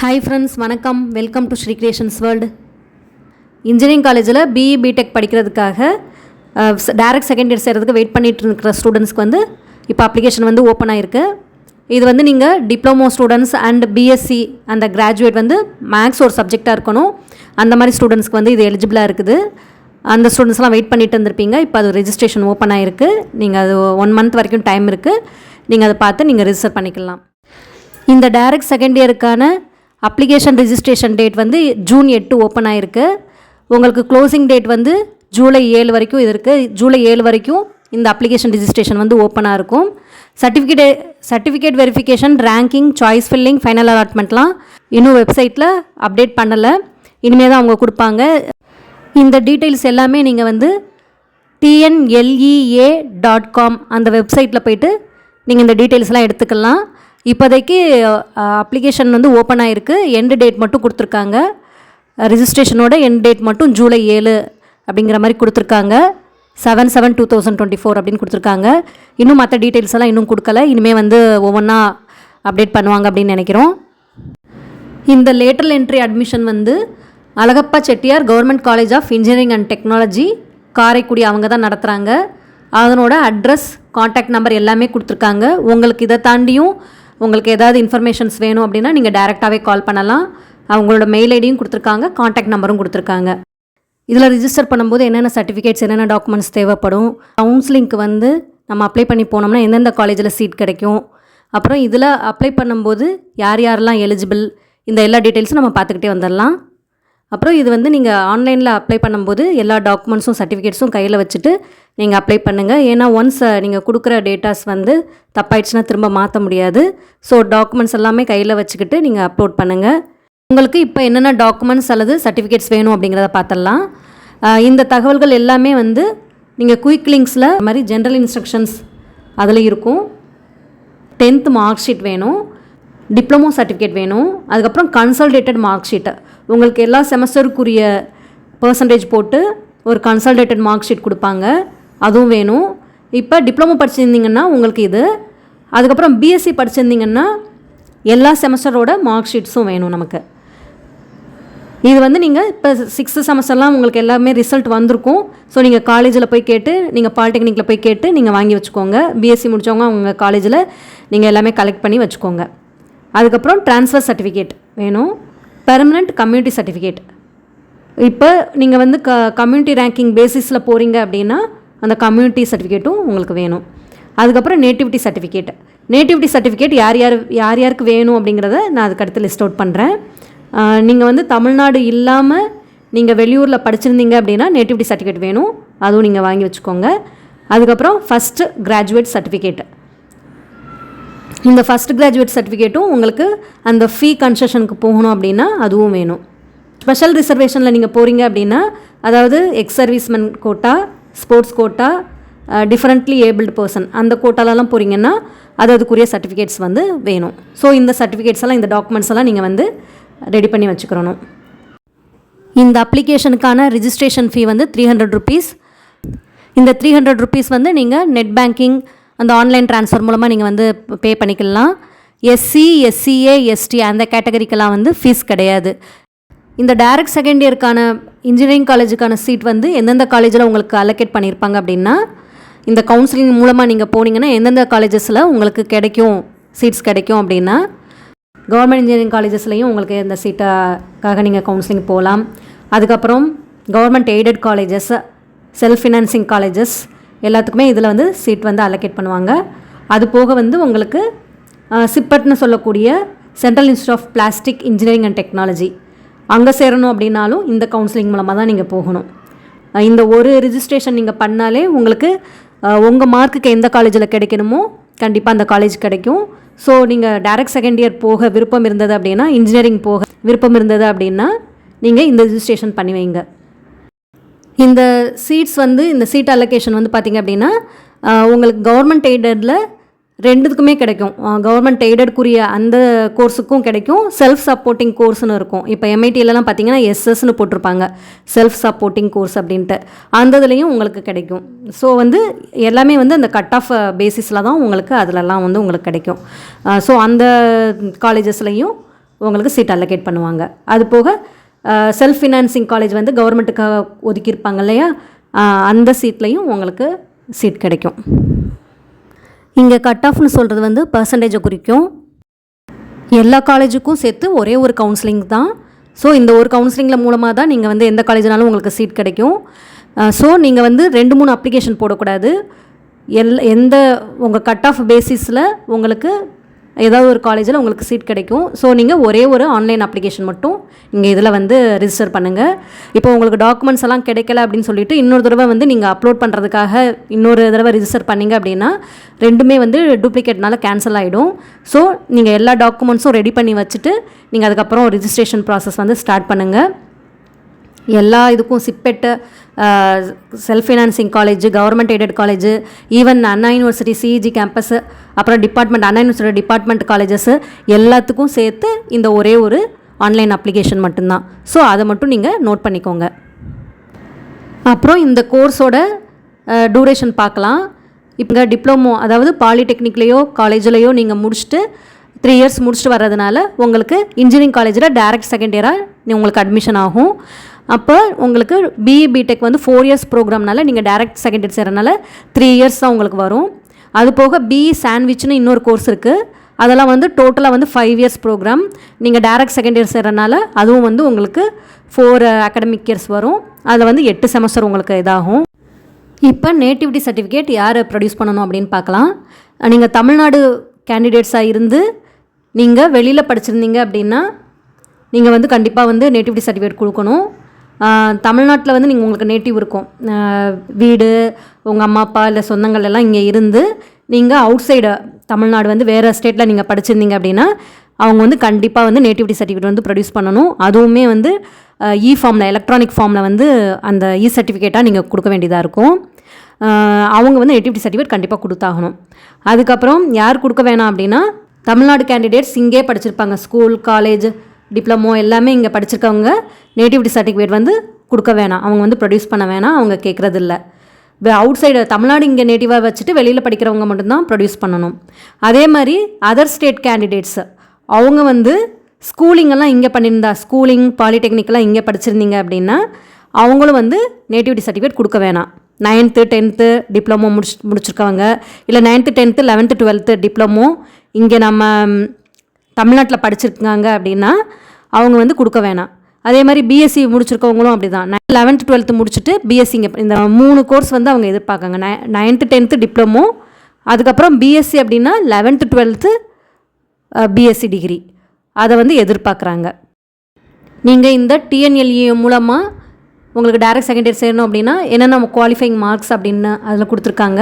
Hi friends வணக்கம். Welcome to Sri creations world engineering காலேஜில் BE BTech படிக்கிறதுக்காக direct second year செய்கிறதுக்கு wait பண்ணிகிட்டு இருக்கிற ஸ்டூடெண்ட்ஸ்க்கு வந்து இப்போ அப்ளிகேஷன் வந்து ஓப்பன் ஆயிருக்கு. இது வந்து நீங்கள் டிப்ளமோ ஸ்டூடெண்ட்ஸ் அண்ட் பிஎஸ்சி அந்த கிராஜுவேட் வந்து மேக்ஸ் ஒரு சப்ஜெக்டாக இருக்கணும். அந்த மாதிரி ஸ்டூடெண்ட்ஸ்க்கு வந்து இது எலிஜிபிளாக இருக்குது. அந்த ஸ்டூடெண்ட்ஸ்லாம் வெயிட் பண்ணிட்டு இருந்திருப்பீங்க. இப்போ அது ரெஜிஸ்ட்ரேஷன் ஓப்பன் ஆயிருக்கு. நீங்கள் அது ஒன் மந்த் வரைக்கும் டைம் இருக்குது நீங்கள் அதை பார்த்து நீங்கள் ரிஜிஸ்டர் பண்ணிக்கலாம். இந்த டைரக்ட் செகண்ட் இயருக்கான அப்ளிகேஷன் ரிஜிஸ்ட்ரேஷன் டேட் வந்து ஜூன் எட்டு ஓப்பன் ஆகிருக்கு உங்களுக்கு க்ளோசிங் டேட் வந்து ஜூலை ஏழு வரைக்கும் இது இருக்குது ஜூலை ஏழு வரைக்கும் இந்த அப்ளிகேஷன் ரிஜிஸ்ட்ரேஷன் வந்து ஓப்பனாக இருக்கும். Certificate certificate verification ranking choice filling final அலாட்மெண்ட்லாம் இன்னும் வெப்சைட்டில் அப்டேட் பண்ணலை. இனிமேல் தான் அவங்க கொடுப்பாங்க. இந்த டீட்டெயில்ஸ் எல்லாமே நீங்கள் வந்து டிஎன்எல்இஏ டாட் காம் அந்த வெப்சைட்டில் போயிட்டு நீங்கள் இந்த டீட்டெயில்ஸ்லாம் எடுத்துக்கலாம். இப்போதைக்கு அப்ளிகேஷன் வந்து ஓப்பன் ஆகிருக்கு எண்டு டேட் மட்டும் கொடுத்துருக்காங்க. ரிஜிஸ்ட்ரேஷனோட எண்ட் டேட் மட்டும் ஜூலை ஏழு அப்படிங்கிற மாதிரி கொடுத்துருக்காங்க. Seven seven two thousand twenty four அப்படின்னு கொடுத்துருக்காங்க. இன்னும் மற்ற டீட்டெயில்ஸ் எல்லாம் இன்னும் கொடுக்கல. இனிமேல் வந்து ஒவ்வொன்றா அப்டேட் பண்ணுவாங்க அப்படின்னு நினைக்கிறோம். இந்த லேட்டரல் என்ட்ரி அட்மிஷன் வந்து Alagappa Chettiar government college of engineering and technology Karaikudi அவங்க தான் நடத்துகிறாங்க அதனோட அட்ரஸ் காண்டாக்ட் நம்பர் எல்லாமே கொடுத்துருக்காங்க. உங்களுக்கு இதை தாண்டியும் உங்களுக்கு ஏதாவது இன்ஃபர்மேஷன்ஸ் வேணும் அப்படின்னா நீங்கள் டேரெக்டாகவே கால் பண்ணலாம். அவங்களோட மெயில் ஐடியும் கொடுத்துருக்காங்க காண்டாக்ட் நம்பரும் கொடுத்துருக்காங்க. இதில் ரிஜிஸ்டர் பண்ணும்போது என்னென்ன சர்டிஃபிகேட்ஸ் என்னென்ன டாக்குமெண்ட்ஸ் தேவைப்படும் கவுன்சிலிங்க்கு வந்து நம்ம அப்ளை பண்ணி போனோம்னா எந்தெந்த காலேஜில் சீட் கிடைக்கும். அப்புறம் இதில் அப்ளை பண்ணும்போது யார் யாரெல்லாம் எலிஜிபிள் இந்த எல்லா டீட்டெயில்ஸும் நம்ம பார்த்துக்கிட்டே வந்துடலாம். அப்புறம் இது வந்து நீங்கள் ஆன்லைனில் அப்ளை பண்ணும்போது எல்லா டாக்குமெண்ட்ஸும் சர்டிஃபிகேட்ஸும் கையில் வச்சுட்டு நீங்கள் அப்ளை பண்ணுங்கள் ஏன்னா ஒன்ஸ் நீங்கள் கொடுக்குற டேட்டாஸ் வந்து தப்பாயிடுச்சுன்னா திரும்ப மாற்ற முடியாது. ஸோ டாக்குமெண்ட்ஸ் எல்லாமே கையில் வச்சுக்கிட்டு நீங்கள் அப்லோட் பண்ணுங்கள் உங்களுக்கு இப்போ என்னென்ன டாக்குமெண்ட்ஸ் அல்லது சர்டிஃபிகேட்ஸ் வேணும் அப்படிங்கிறத பார்த்துடலாம் இந்த தகவல்கள் எல்லாமே வந்து நீங்கள் குயிக் லிங்க்ஸில் மாதிரி ஜென்ரல் இன்ஸ்ட்ரக்ஷன்ஸ் அதில் இருக்கும். டென்த் மார்க் ஷீட் வேணும். டிப்ளமோ சர்டிஃபிகேட் வேணும். அதுக்கப்புறம் கன்சல்டேட்டட் மார்க் ஷீட்டு உங்களுக்கு எல்லா செமஸ்டருக்குரிய பர்சன்டேஜ் போட்டு ஒரு கன்சல்டேட்டட் மார்க் ஷீட் கொடுப்பாங்க. அதுவும் வேணும். இப்போ டிப்ளமோ படிச்சிருந்தீங்கன்னா உங்களுக்கு இது. அதுக்கப்புறம் பிஎஸ்சி படிச்சிருந்தீங்கன்னா எல்லா செமஸ்டரோட மார்க் ஷீட்ஸும் வேணும் நமக்கு. இது வந்து நீங்கள் இப்போ சிக்ஸ்த்து செமஸ்டர்லாம் உங்களுக்கு எல்லாமே ரிசல்ட் வந்திருக்கும். ஸோ நீங்கள் காலேஜில் போய் கேட்டு நீங்கள் பாலிடெக்னிக்கில் போய் கேட்டு நீங்கள் வாங்கி வச்சுக்கோங்க. பிஎஸ்சி முடித்தவங்க அவங்க காலேஜில் நீங்கள் எல்லாமே கலெக்ட் பண்ணி வச்சுக்கோங்க. அதுக்கப்புறம் ட்ரான்ஸ்ஃபர் சர்டிஃபிகேட் வேணும். பெர்மனண்ட் கம்யூனிட்டி சர்டிஃபிகேட் இப்போ நீங்கள் வந்து க கம்யூனிட்டி ரேங்கிங் பேசிஸில் போகிறீங்க அப்படின்னா அந்த கம்யூனிட்டி சர்டிஃபிகேட்டும் உங்களுக்கு வேணும். அதுக்கப்புறம் நேட்டிவிட்டி சர்டிஃபிகேட் நேட்டிவிட்டி சர்டிஃபிகேட் யார் யார் யார் யாருக்கு வேணும் அப்படிங்கிறத நான் அதுக்கு அடுத்து லிஸ்ட் அவுட் பண்ணுறேன் நீங்கள் வந்து தமிழ்நாடு இல்லாமல் நீங்கள் வெளியூரில் படிச்சிருந்தீங்க அப்படின்னா நேட்டிவிட்டி சர்டிஃபிகேட் வேணும். அதுவும் நீங்கள் வாங்கி வச்சுக்கோங்க. அதுக்கப்புறம் ஃபஸ்ட்டு கிராஜுவேட் சர்டிஃபிகேட் இந்த ஃபஸ்ட் கிராஜுவேட் சர்டிஃபிகேட்டும் உங்களுக்கு அந்த ஃபீ கன்செஷனுக்கு போகணும் அப்படின்னா அதுவும் வேணும். ஸ்பெஷல் ரிசர்வேஷனில் நீங்கள் போகிறீங்க அப்படின்னா அதாவது ex servicemen quota sports quota differently abled person அந்த கோட்டாலலாம் போகிறீங்கன்னா அது அதுக்குரிய சர்டிஃபிகேட்ஸ் வந்து வேணும். ஸோ இந்த சர்டிஃபிகேட்ஸ் எல்லாம் இந்த டாக்குமெண்ட்ஸ் எல்லாம் நீங்கள் வந்து ரெடி பண்ணி வச்சுக்கிறணும். இந்த அப்ளிகேஷனுக்கான ரிஜிஸ்ட்ரேஷன் ஃபீ வந்து த்ரீ ஹண்ட்ரட் ருபீஸ் இந்த த்ரீ ஹண்ட்ரட் ருபீஸ் வந்து நீங்கள் நெட் பேங்கிங் அந்த ஆன்லைன் ட்ரான்ஸ்ஃபர் மூலமாக நீங்கள் வந்து பே பண்ணிக்கலாம். எஸ்சி எஸ்சிஏ எஸ்டி அந்த கேட்டகரிக்கெல்லாம் வந்து ஃபீஸ் கிடையாது. இந்த டைரக்ட் செகண்ட் இயருக்கான இன்ஜினியரிங் காலேஜுக்கான சீட் வந்து எந்தெந்த காலேஜில் உங்களுக்கு அலோகேட் பண்ணியிருப்பாங்க அப்படின்னா இந்த கவுன்சிலிங் மூலமாக நீங்கள் போனீங்கன்னா எந்தெந்த காலேஜஸில் உங்களுக்கு கிடைக்கும் சீட்ஸ் கிடைக்கும் அப்படின்னா கவர்மெண்ட் இன்ஜினியரிங் காலேஜஸ்லையும் உங்களுக்கு இந்த சீட்டாக்காக நீங்கள் கவுன்சிலிங் போகலாம். அதுக்கப்புறம் government aided colleges self financing colleges எல்லாத்துக்குமே இதில் வந்து சீட் வந்து அலோகேட் பண்ணுவாங்க. அது போக வந்து உங்களுக்கு சிப்பட்னு சொல்லக்கூடிய central institute of plastic engineering and technology அங்கே சேரணும் அப்படின்னாலும் இந்த கவுன்சிலிங் மூலமாக தான் நீங்கள் போகணும். இந்த ஒரு ரிஜிஸ்ட்ரேஷன் நீங்கள் பண்ணாலே உங்களுக்கு உங்கள் மார்க்குக்கு எந்த காலேஜில் கிடைக்கணுமோ கண்டிப்பாக அந்த காலேஜ் கிடைக்கும். ஸோ நீங்கள் டைரக்ட் செகண்ட் இயர் போக விருப்பம் இருந்தது அப்படின்னா இன்ஜினியரிங் போக விருப்பம் இருந்தது அப்படின்னா நீங்கள் இந்த ரிஜிஸ்ட்ரேஷன் பண்ணி வைங்க. இந்த சீட்ஸ் வந்து இந்த சீட் அலோகேஷன் வந்து பார்த்திங்க அப்படின்னா உங்களுக்கு கவர்மெண்ட் எய்டடில் ரெண்டுத்துக்குமே கிடைக்கும். கவர்மெண்ட் எய்டட்குரிய அந்த கோர்ஸுக்கும் கிடைக்கும். செல்ஃப் சப்போர்ட்டிங் கோர்ஸ்னு இருக்கும். இப்போ எம்ஐடிலலாம் பார்த்தீங்கன்னா எஸ்எஸ்னு போட்டிருப்பாங்க. செல்ஃப் சப்போர்ட்டிங் கோர்ஸ் அப்படின்ட்டு. அந்த இதுலேயும் உங்களுக்கு கிடைக்கும். ஸோ வந்து எல்லாமே வந்து அந்த கட் ஆஃப் பேசிஸில் தான் உங்களுக்கு அதிலலாம் வந்து உங்களுக்கு கிடைக்கும். ஸோ அந்த காலேஜஸ்லையும் உங்களுக்கு சீட் அலோகேட் பண்ணுவாங்க. அது போக செல்ஃப் ஃபினான்சிங் காலேஜ் வந்து கவர்மெண்ட்டுக்காக ஒதுக்கியிருப்பாங்க இல்லையா? அந்த சீட்லேயும் உங்களுக்கு சீட் கிடைக்கும். இங்கே கட் ஆஃப்னு சொல்கிறது வந்து பர்சன்டேஜை குறிக்கும். எல்லா காலேஜுக்கும் சேர்த்து ஒரே ஒரு கவுன்சிலிங் தான். ஸோ இந்த ஒரு கவுன்சிலிங்கில் மூலமாக தான் நீங்கள் வந்து எந்த காலேஜ்னாலும் உங்களுக்கு சீட் கிடைக்கும். ஸோ நீங்கள் வந்து ரெண்டு மூணு அப்ளிகேஷன் போடக்கூடாது. எல் எந்த உங்கள் கட் ஆஃப் பேசிஸில் உங்களுக்கு ஏதாவது ஒரு காலேஜில் உங்களுக்கு சீட் கிடைக்கும். ஸோ நீங்கள் ஒரே ஒரு ஆன்லைன் அப்ளிகேஷன் மட்டும் இங்கே இதில் வந்து ரிஜிஸ்டர் பண்ணுங்கள் இப்போ உங்களுக்கு டாக்குமெண்ட்ஸ் எல்லாம் கிடைக்கல அப்படின்னு சொல்லிட்டு இன்னொரு தடவை வந்து நீங்கள் அப்லோட் பண்ணுறதுக்காக இன்னொரு தடவை ரிஜிஸ்டர் பண்ணிங்க அப்படின்னா ரெண்டுமே வந்து டூப்ளிகேட்னால கேன்சல் ஆகிடும் ஸோ நீங்கள் எல்லா டாக்குமெண்ட்ஸும் ரெடி பண்ணி வச்சுட்டு நீங்கள் அதுக்கப்புறம் ரிஜிஸ்ட்ரேஷன் ப்ராசஸ் வந்து ஸ்டார்ட் பண்ணுங்கள் எல்லா இதுக்கும் CIPET self financing college government aided college even Anna university CEG campus அப்புறம் department Anna university department colleges எல்லாத்துக்கும் சேர்த்து இந்த ஒரே ஒரு ஆன்லைன் அப்ளிகேஷன் மட்டும்தான். ஸோ அதை மட்டும் நீங்கள் நோட் பண்ணிக்கோங்க. அப்புறம் இந்த கோர்ஸோட டூரேஷன் பார்க்கலாம். இப்போ டிப்ளமோ அதாவது பாலிடெக்னிக்லேயோ காலேஜ்லேயோ நீங்கள் முடிச்சுட்டு த்ரீ இயர்ஸ் முடிச்சுட்டு வர்றதுனால உங்களுக்கு இன்ஜினியரிங் காலேஜில் டேரக்ட் செகண்ட் இயராக உங்களுக்கு அட்மிஷன் ஆகும். அப்போ உங்களுக்கு பிஇ பிடெக் வந்து ஃபோர் இயர்ஸ் ப்ரோக்ராம்னால நீங்கள் டேரக்ட் செகண்ட் இயர் சேர்றனால த்ரீ இயர்ஸ் தான் உங்களுக்கு வரும். அது போக பிஇ சாண்ட்விச்னு இன்னொரு கோர்ஸ் இருக்குது அதெல்லாம் வந்து டோட்டலாக வந்து ஃபைவ் இயர்ஸ் ப்ரோக்ராம் நீங்கள் டேரக்ட் செகண்ட் இயர் சேர்றனால அதுவும் வந்து உங்களுக்கு ஃபோர் அகடமிக் இயர்ஸ் வரும். அதில் வந்து எட்டு செமஸ்டர் உங்களுக்கு இதாகும். இப்போ நேட்டிவிட்டி சர்டிஃபிகேட் யார் ப்ரொடியூஸ் பண்ணணும் அப்படின்னு பார்க்கலாம். நீங்கள் தமிழ்நாடு கேண்டிடேட்ஸாக இருந்து நீங்கள் வெளியில் படிச்சிருந்தீங்க அப்படின்னா நீங்கள் வந்து கண்டிப்பாக வந்து நேட்டிவிட்டி சர்டிஃபிகேட் கொடுக்கணும். தமிழ்நாட்டில் வந்து நீங்கள் உங்களுக்கு நேட்டிவ் இருக்கும். வீடு உங்கள் அம்மா அப்பா இல்லை சொந்தங்கள் எல்லாம் இங்கே இருந்து நீங்கள் அவுட் சைடு தமிழ்நாடு வந்து வேறு ஸ்டேட்டில் நீங்கள் படிச்சிருந்தீங்க அப்படின்னா அவங்க வந்து கண்டிப்பாக வந்து நேட்டிவிட்டி சர்டிஃபிகேட் வந்து ப்ரொடியூஸ் பண்ணணும். அதுவுமே வந்து இ ஃபார்மில் எலக்ட்ரானிக் ஃபார்மில் வந்து அந்த இ சர்டிஃபிகேட்டாக நீங்கள் கொடுக்க வேண்டியதாக இருக்கும். அவங்க வந்து நேட்டிவிட்டி சர்டிஃபிகேட் கண்டிப்பாக கொடுத்தாகணும். அதுக்கப்புறம் யார் கொடுக்க வேணாம் அப்படின்னா தமிழ்நாடு கேண்டிடேட்ஸ் இங்கே படிச்சிருப்பாங்க. ஸ்கூல் காலேஜ் டிப்ளமோ எல்லாமே இங்கே படிச்சிருக்கவங்க நேட்டிவிட்டி சர்டிஃபிகேட் வந்து கொடுக்க வேணாம். அவங்க வந்து ப்ரொடியூஸ் பண்ண வேணாம். அவங்க கேட்குறதில்ல இப்போ அவுட் சைடு தமிழ்நாடு இங்கே நேட்டிவாக வச்சுட்டு வெளியில் படிக்கிறவங்க மட்டும்தான் ப்ரொடியூஸ் பண்ணணும். அதே மாதிரி அதர் ஸ்டேட் கேண்டிடேட்ஸ் அவங்க வந்து ஸ்கூலிங்கெல்லாம் இங்கே பண்ணியிருந்தா ஸ்கூலிங் பாலிடெக்னிக்கெலாம் இங்கே படிச்சிருந்தீங்க அப்படின்னா அவங்களும் வந்து நேட்டிவிட்டி சர்டிஃபிகேட் கொடுக்க வேணாம். நைன்த்து டென்த்து டிப்ளமோ முடிச்சு முடிச்சிருக்கவங்க. இல்லை ninth tenth eleventh twelfth diploma இங்கே நம்ம தமிழ்நாட்டில் படிச்சிருக்காங்க அப்படின்னா அவங்க வந்து கொடுக்க வேணாம். அதே மாதிரி பிஎஸ்சி முடிச்சிருக்கவங்களும் அப்படி தான் லெவன்த்து டுவெல்த்து முடிச்சுட்டு பிஎஸ்சிங்க இந்த மூணு கோர்ஸ் வந்து அவங்க எதிர்பார்க்காங்க. நை நைன்த்து டென்த்து டிப்ளமோ அதுக்கப்புறம் பிஎஸ்சி அப்படின்னா லெவன்த்து டுவெல்த்து பிஎஸ்சி டிகிரி அதை வந்து எதிர்பார்க்குறாங்க. நீங்கள் இந்த டிஎன்எல்இ மூலமாக உங்களுக்கு டேரக்ட் செகண்ட் இயர் சேரணும் அப்படின்னா என்னென்ன குவாலிஃபைங் மார்க்ஸ் அப்படின்னு அதில் கொடுத்துருக்காங்க.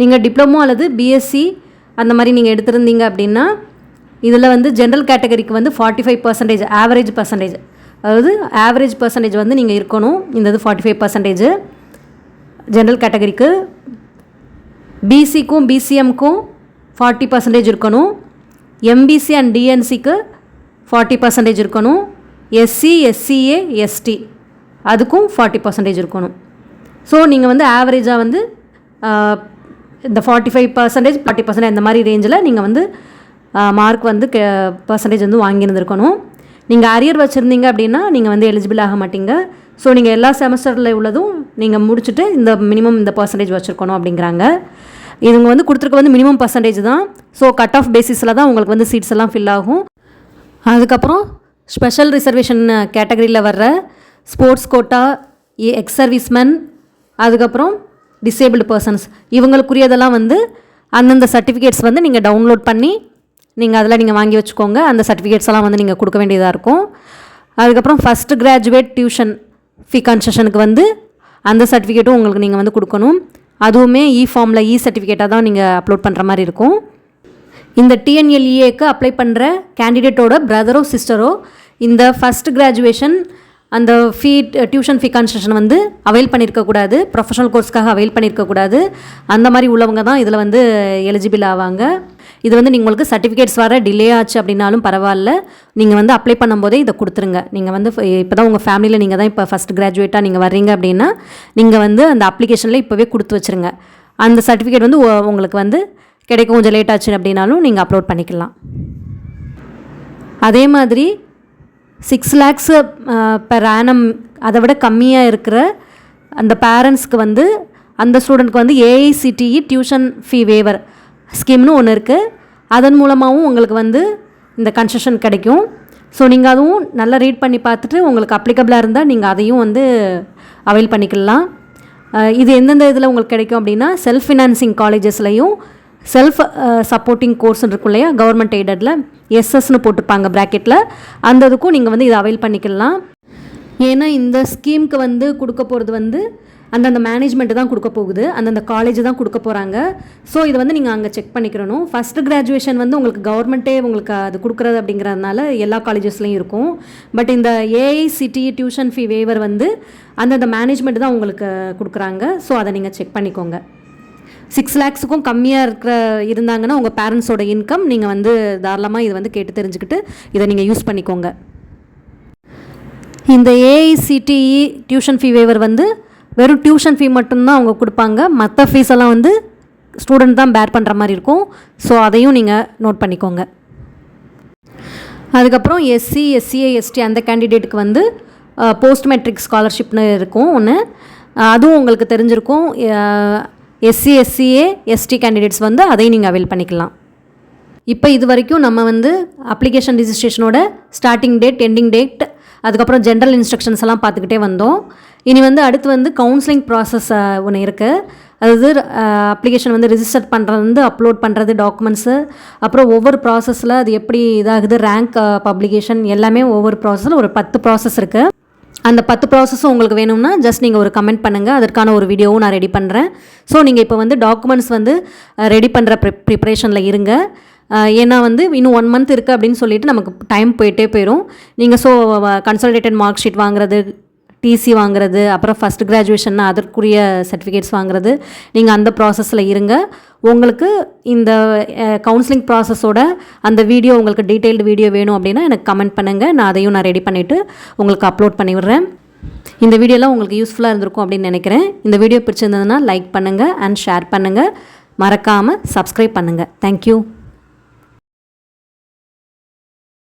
நீங்கள் டிப்ளமோ அல்லது பிஎஸ்சி அந்த மாதிரி நீங்கள் எடுத்திருந்தீங்க அப்படின்னா இதில் வந்து ஜென்ரல் கேட்டகரிக்கு வந்து forty five percentage average percentage அதாவது ஆவரேஜ் பர்சன்டேஜ் வந்து நீங்கள் இருக்கணும். இந்த இது ஃபார்ட்டி ஃபைவ் பர்சன்டேஜ் ஜென்ரல் கேட்டகரிக்கு பிசிக்கும் பிசிஎம்க்கும் ஃபார்ட்டி பர்சன்டேஜ் இருக்கணும். எம்பிசி அண்ட் டிஎன்சிக்கு ஃபார்ட்டி பர்சன்டேஜ் இருக்கணும். எஸ்சி எஸ்சிஏ எஸ்டி அதுக்கும் ஃபார்ட்டி பர்சன்டேஜ் இருக்கணும். ஸோ நீங்கள் வந்து ஆவரேஜாக வந்து இந்த forty five percentage forty percentage இந்த மாதிரி ரேஞ்சில் நீங்கள் வந்து மார்க் வந்து பர்சன்டேஜ் வந்து வாங்கியிருந்துருக்கணும். நீங்கள் அரியர் வச்சுருந்தீங்க அப்படின்னா நீங்கள் வந்து எலிஜிபிள் ஆக மாட்டீங்க. ஸோ நீங்கள் எல்லா செமஸ்டரில் உள்ளதும் நீங்கள் முடிச்சுட்டு இந்த மினிமம் இந்த பர்சன்டேஜ் வச்சுருக்கணும் அப்படிங்கிறாங்க. இவங்க வந்து கொடுத்துருக்க வந்து மினிமம் பர்சன்டேஜ் தான். ஸோ கட் ஆஃப் பேசிஸில் தான் உங்களுக்கு வந்து சீட்ஸ் எல்லாம் ஃபில் ஆகும். அதுக்கப்புறம் ஸ்பெஷல் ரிசர்வேஷன் கேட்டகரியில் வர்ற ஸ்போர்ட்ஸ் கோட்டா எக்ஸ் சர்வீஸ்மேன் அதுக்கப்புறம் டிசேபிள்டு பர்சன்ஸ் இவங்களுக்குரியதெல்லாம் வந்து அந்தந்த சர்டிஃபிகேட்ஸ் வந்து நீங்கள் டவுன்லோட் பண்ணி நீங்கள் அதில் நீங்கள் வாங்கி வச்சுக்கோங்க. அந்த சர்டிஃபிகேட்ஸ் எல்லாம் வந்து நீங்கள் கொடுக்க வேண்டியதாக இருக்கும். அதுக்கப்புறம் ஃபஸ்ட்டு கிராஜுவேட் டியூஷன் ஃபீ கன்செஷனுக்கு வந்து அந்த சர்டிஃபிகேட்டும் உங்களுக்கு நீங்கள் வந்து கொடுக்கணும். அதுவுமே இ ஃபார்மில் இ சர்டிஃபிகேட்டாக தான் நீங்கள் அப்லோட் பண்ணுற மாதிரி இருக்கும். இந்த டிஎன்எல்இஏக்கு அப்ளை பண்ணுற கேண்டிடேட்டோட பிரதரோ சிஸ்டரோ இந்த ஃபஸ்ட் கிராஜுவேஷன் அந்த ஃபீ டியூஷன் ஃபீ கன்செஷன் வந்து அவைல் பண்ணியிருக்கக்கூடாது ப்ரொஃபஷனல் கோர்ஸ்க்காக அவைல் பண்ணியிருக்கக்கூடாது அந்த மாதிரி உள்ளவங்க தான் இதில் வந்து எலிஜிபிள் ஆவாங்க. இது வந்து நீங்கள் உங்களுக்கு சர்டிஃபிகேட்ஸ் வர டிலே ஆச்சு அப்படின்னாலும் பரவாயில்ல. நீங்கள் வந்து அப்ளை பண்ணும்போதே இதை கொடுத்துருங்க. நீங்கள் வந்து இப்போ தான் உங்கள் ஃபேமிலியில் நீங்கள் தான் இப்போ ஃபஸ்ட் கிராஜுவேட்டாக நீங்கள் வர்றீங்க அப்படின்னா நீங்கள் வந்து அந்த அப்ளிகேஷனில் இப்போவே கொடுத்து வச்சுருங்க. அந்த சர்டிஃபிகேட் வந்து உங்களுக்கு வந்து கிடைக்க கொஞ்சம் லேட் ஆச்சு அப்படின்னாலும் நீங்கள் அப்லோட் பண்ணிக்கலாம். அதே மாதிரி சிக்ஸ் லேக்ஸு பெர் ஆனம் அதை விட கம்மியாக இருக்கிற அந்த பேரண்ட்ஸ்க்கு வந்து அந்த ஸ்டூடெண்ட்க்கு வந்து ஏஐசிடிஇ டியூஷன் ஃபீ வேவர் ஸ்கீம்னு ஒன்று இருக்குது அதன் மூலமாகவும் உங்களுக்கு வந்து இந்த கன்செஷன் கிடைக்கும். ஸோ நீங்கள் அதுவும் நல்லா ரீட் பண்ணி பார்த்துட்டு உங்களுக்கு அப்ளிகபிளாக இருந்தால் நீங்கள் அதையும் வந்து அவைல் பண்ணிக்கலாம். இது எந்தெந்த இதில் உங்களுக்கு கிடைக்கும் அப்படின்னா செல்ஃப் ஃபினான்சிங் காலேஜஸ்லையும் செல்ஃப் சப்போர்ட்டிங் கோர்ஸ் இருக்கும் இல்லையா கவர்மெண்ட் எய்டடில் எஸ்எஸ்னு போட்டிருப்பாங்க ப்ராக்கெட்டில் அந்த இதுக்கும் நீங்கள் வந்து இதை அவைல் பண்ணிக்கலாம். ஏன்னா இந்த ஸ்கீமுக்கு வந்து கொடுக்க போகிறது வந்து அந்தந்த மேனேஜ்மெண்ட் தான் கொடுக்க போகுது. அந்தந்த காலேஜ் தான் கொடுக்க போகிறாங்க ஸோ இதை வந்து நீங்கள் அங்கே செக் பண்ணிக்கிறணும் ஃபஸ்ட்டு கிராஜுவேஷன் வந்து உங்களுக்கு கவர்மெண்ட்டே உங்களுக்கு அது கொடுக்குறது அப்படிங்கிறதுனால எல்லா காலேஜஸ்லையும் இருக்கும். பட் இந்த ஏஐசிடி டியூஷன் ஃபீ வேவர் வந்து அந்தந்த மேனேஜ்மெண்ட் தான் உங்களுக்கு கொடுக்குறாங்க. ஸோ அதை நீங்கள் செக் பண்ணிக்கோங்க. சிக்ஸ் லேக்ஸுக்கும் கம்மியாக இருக்கிற இருந்தாங்கன்னா உங்கள் பேரண்ட்ஸோட இன்கம் நீங்கள் வந்து தாராளமாக இதை வந்து கேட்டு தெரிஞ்சுக்கிட்டு இதை நீங்கள் யூஸ் பண்ணிக்கோங்க. இந்த ஏஐசிடிஇ டியூஷன் ஃபீ வேவர் வந்து வெறும் டியூஷன் ஃபீ மட்டும்தான் அவங்க கொடுப்பாங்க. மற்ற ஃபீஸ் எல்லாம் வந்து ஸ்டூடெண்ட் தான் பேர் பண்ணுற மாதிரி இருக்கும். ஸோ அதையும் நீங்கள் நோட் பண்ணிக்கோங்க. அதுக்கப்புறம் எஸ்சி எஸ்சிஏ எஸ்டி அந்த கேண்டிடேட்டுக்கு வந்து போஸ்ட் மெட்ரிக் ஸ்காலர்ஷிப்னு இருக்கும் ஒன்று அதுவும் உங்களுக்கு தெரிஞ்சிருக்கும். எஸ்சி எஸ்சிஏ எஸ்டி கேண்டிடேட்ஸ் வந்து அதையும் நீங்கள் அவைல் பண்ணிக்கலாம். இப்போ இது வரைக்கும் நம்ம வந்து அப்ளிகேஷன் ரிஜிஸ்ட்ரேஷனோட ஸ்டார்டிங் டேட் எண்டிங் டேட் அதுக்கப்புறம் ஜென்ரல் இன்ஸ்ட்ரக்ஷன்ஸ் எல்லாம் பார்த்துக்கிட்டே வந்தோம். இனி வந்து அடுத்து வந்து கவுன்சிலிங் ப்ராசஸ் ஒன்று இருக்குது அதாவது அப்ளிகேஷன் வந்து ரிஜிஸ்டர் பண்ணுறது வந்து அப்லோட் பண்ணுறது டாக்குமெண்ட்ஸு அப்புறம் ஒவ்வொரு ப்ராசஸில் அது எப்படி இதாகுது ரேங்க் பப்ளிகேஷன் எல்லாமே ஒவ்வொரு ப்ராசஸில் ஒரு பத்து ப்ராசஸ் இருக்குது அந்த பத்து ப்ராசஸும் உங்களுக்கு வேணும்னா ஜஸ்ட் நீங்கள் ஒரு கமெண்ட் பண்ணுங்கள் அதற்கான ஒரு வீடியோவும் நான் ரெடி பண்ணுறேன் ஸோ நீங்கள் இப்போ வந்து டாக்குமெண்ட்ஸ் வந்து ரெடி பண்ணுற ப்ரி ப்ரிப்ரேஷனில் இருங்க. ஏன்னா வந்து இன்னும் ஒன் மந்த் இருக்குது அப்படின்னு சொல்லிட்டு நமக்கு டைம் போயிட்டே போயிடும் நீங்கள் ஸோ கன்சல்டேட்டட் மார்க் ஷீட் வாங்குறது டிசி வாங்குறது அப்புறம் ஃபஸ்ட் கிராஜுவேஷன்னா அதற்குரிய சர்டிஃபிகேட்ஸ் வாங்குறது. நீங்கள் அந்த ப்ராசஸில் இருங்க. உங்களுக்கு இந்த கவுன்சிலிங் ப்ராசஸோட அந்த வீடியோ உங்களுக்கு டீட்டெயில்டு வீடியோ வேணும் அப்படின்னா எனக்கு கமெண்ட் பண்ணுங்கள் நான் அதையும் நான் ரெடி பண்ணிவிட்டு உங்களுக்கு அப்லோட் பண்ணி விடுறேன். இந்த வீடியோலாம் உங்களுக்கு யூஸ்ஃபுல்லாக இருந்திருக்கும் அப்படின்னு நினைக்கிறேன். இந்த வீடியோ பிடிச்சிருந்ததுன்னா லைக் பண்ணுங்கள் அண்ட் ஷேர் பண்ணுங்கள் மறக்காமல் சப்ஸ்கிரைப் பண்ணுங்கள் தேங்க்யூ